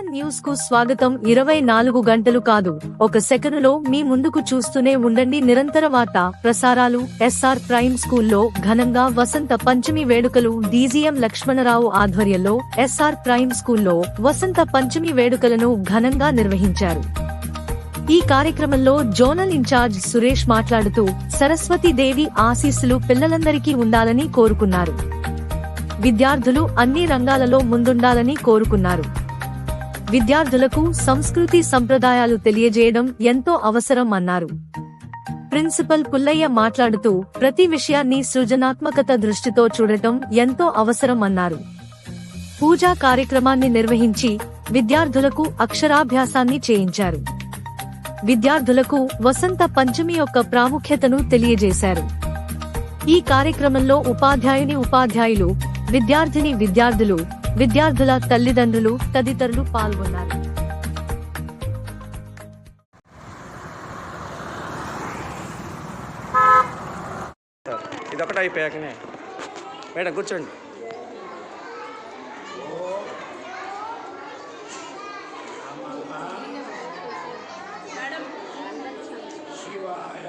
న్యూస్కు స్వాగతం. ఇరవై నాలుగు గంటలు కాదు. ఒక సెకనులో మీ ముందుకు చూస్తూనే ఉండండి. నిరంతర వార్త ప్రసారాలు ఎస్ఆర్ ప్రైమ్ స్కూల్లో ఘనంగా వసంత పంచమి వేడుకలు. డీజీఎం లక్ష్మణరావు ఆధ్వర్యంలో ఎస్ఆర్ ప్రైమ్ స్కూల్లో వసంత పంచమి వేడుకలను ఘనంగా నిర్వహించారు. ఈ కార్యక్రమంలో జోనల్ ఇన్ఛార్జ్ సురేష్ మాట్లాడుతూ సరస్వతి దేవి ఆశీస్సులు పిల్లలందరికీ ఉండాలని కోరుకున్నారు. విద్యార్థులు అన్ని రంగాలలో ముందుండాలని కోరుకున్నారు. విద్యార్థులకు సంస్కృతి సంప్రదాయాలు తెలియజేయడం ఎంతో అవసరం అన్నారు. ప్రిన్సిపల్ పుల్లయ్య మాట్లాడుతూ ప్రతి విషయాన్ని సృజనాత్మకత దృష్టితో చూడటం ఎంతో అవసరం అన్నారు. పూజా కార్యక్రమాన్ని నిర్వహించి విద్యార్థులకు అక్షరాభ్యాసాన్ని చేయించారు. విద్యార్థులకు వసంత పంచమి యొక్క ప్రాముఖ్యతను తెలియజేశారు. ఈ కార్యక్రమంలో ఉపాధ్యాయుని ఉపాధ్యాయులు విద్యార్థిని విద్యార్థులు విద్యార్థుల తల్లిదండ్రులు తదితరులు పాల్గొన్నారు. ఇదొకటి అయిపోయాకనే మేడం కూర్చోండి. శివాయ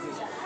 谢谢。